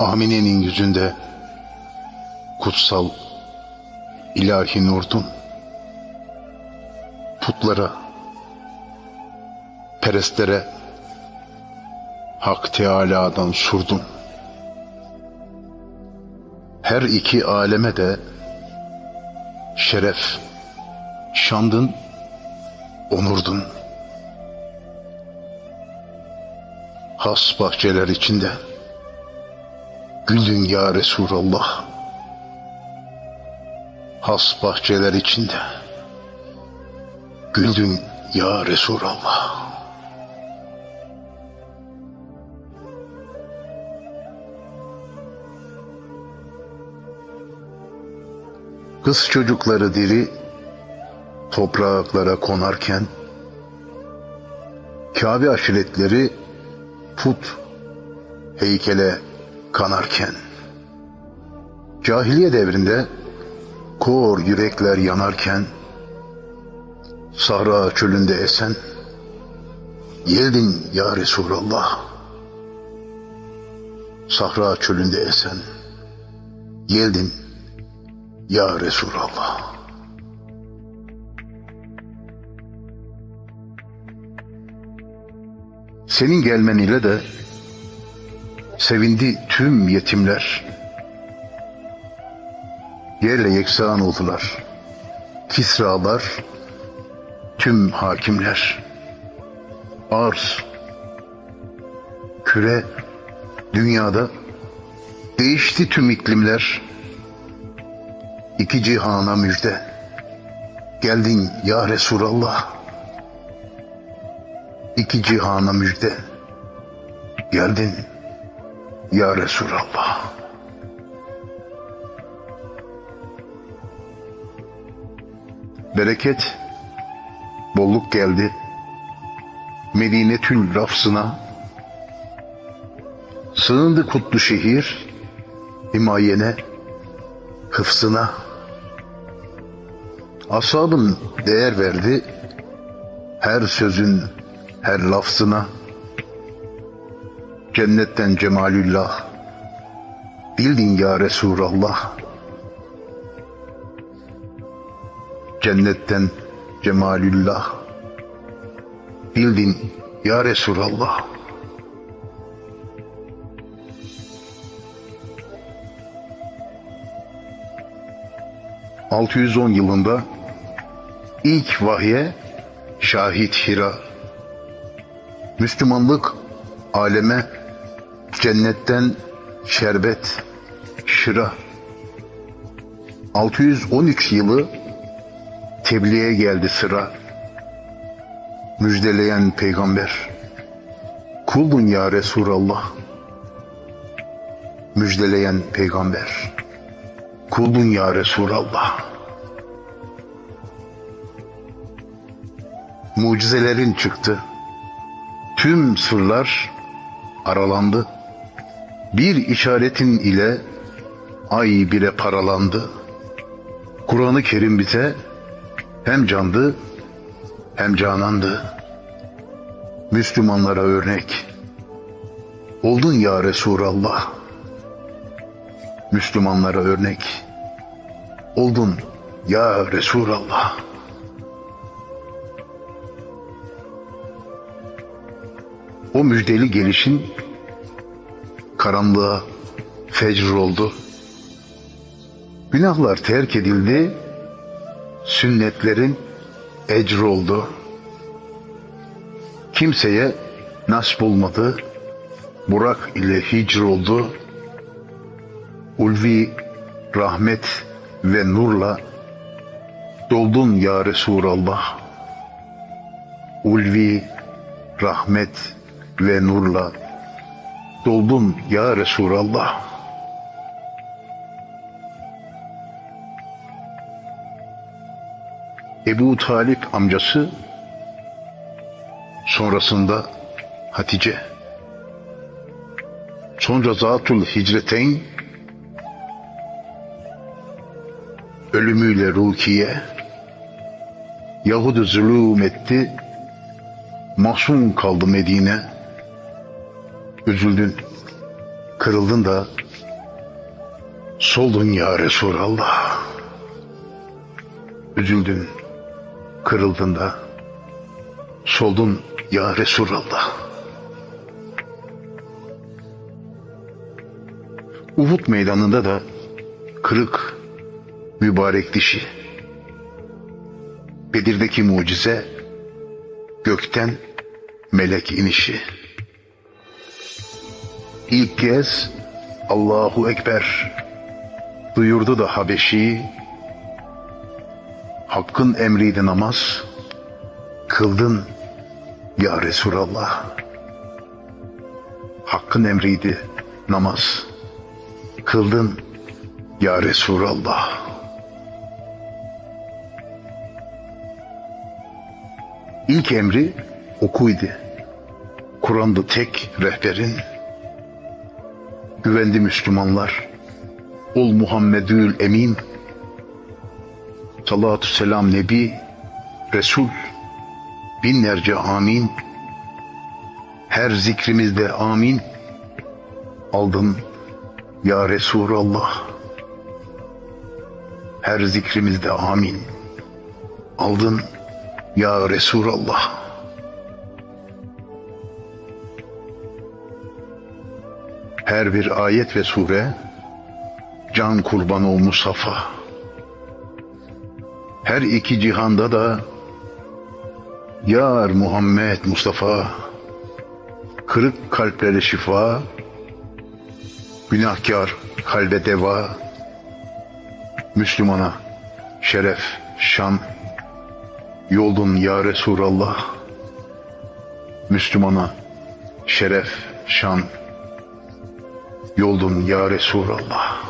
Amine'nin yüzünde kutsal ilahi nurdun putlara, perestlere Hak Teâlâ'dan surdun. Her iki aleme de şeref, şandın, onurdun. Has bahçeler içinde güldün ya Resulallah. Has bahçeler içinde güldün ya Resulallah. Kız çocukları diri topraklara konarken Kabe aşiretleri put heykele kanarken. Cahiliye devrinde kor yürekler yanarken Sahra çölünde esen geldin ya Resulallah. Sahra çölünde esen geldin ya Resulallah. Senin gelmen ile de sevindi tüm yetimler. Yerle yeksan oldular. Kisralar, tüm hakimler. Arz, küre, dünyada değişti tüm iklimler. İki cihana müjde. Geldin ya Resulallah. İki cihana müjde. Geldin ya Resulallah. Bereket, bolluk geldi. Medine tül rafsına. Sığındı kutlu şehir, himayene, hıfzına. Asabın değer verdi, her sözün, her lafzına. Cennetten cemalüllah, bildin ya Resulallah. Cennetten cemalüllah, bildin ya Resulallah. ...610 yılında... ...ilk vahye... ...şahit Hira... ...Müslümanlık... ...aleme... ...cennetten... ...şerbet... ...şıra... ...613 yılı... ...tebliğe geldi sıra... ...müjdeleyen peygamber... ...kuldun ya Resulallah... ...müjdeleyen peygamber... ...kuldun ya Resulallah... mucizelerin çıktı. Tüm sırlar aralandı. Bir işaretin ile ay bile paralandı. Kur'an-ı Kerim bize hem candı hem canandı. Müslümanlara örnek. Oldun ya Resulallah. Müslümanlara örnek. Oldun ya Resulallah. O müjdeli gelişin karanlığa fecr oldu. Günahlar terk edildi, sünnetlerin ecr oldu. Kimseye nasip olmadı, Burak ile hicr oldu. Ulvi rahmet ve nurla doldun ya Resulallah. Ulvi rahmet ve nurla doldun ya Resulallah. Ebu Talip amcası sonrasında Hatice. Sonra Zatul Hicreteyn ölümüyle Rukiye. Yahudi zulüm etti mahzun kaldı Medine üzüldün, kırıldın da Soldun ya Resulallah. Üzüldün, kırıldın da. Soldun ya Resulallah. Uhud meydanında da kırık, mübarek dişi. Bedir'deki mucize, gökten melek inişi. İlk kez Allahu Ekber duyurdu da Habeşi, Hakkın emriydi namaz, kıldın ya Resulallah. Hakkın emriydi namaz, kıldın ya Resulallah. İlk emri okuydu. Kur'an'da tek rehberin. Güvendi Müslümanlar. Ol Muhammedül Emin. Salatü selam Nebi, Resul. Binlerce amin. Her zikrimizde amin. Aldın ya Resulallah. Her zikrimizde amin. Aldın ya Resulallah. Her bir ayet ve sure can kurbanı o Mustafa. Her iki cihanda da Yar Muhammed Mustafa Kırık kalplere şifa Günahkar kalbe deva Müslümana şeref, şan Yoldun ya Resulallah Müslümana şeref, şan Yoldun ya Resulallah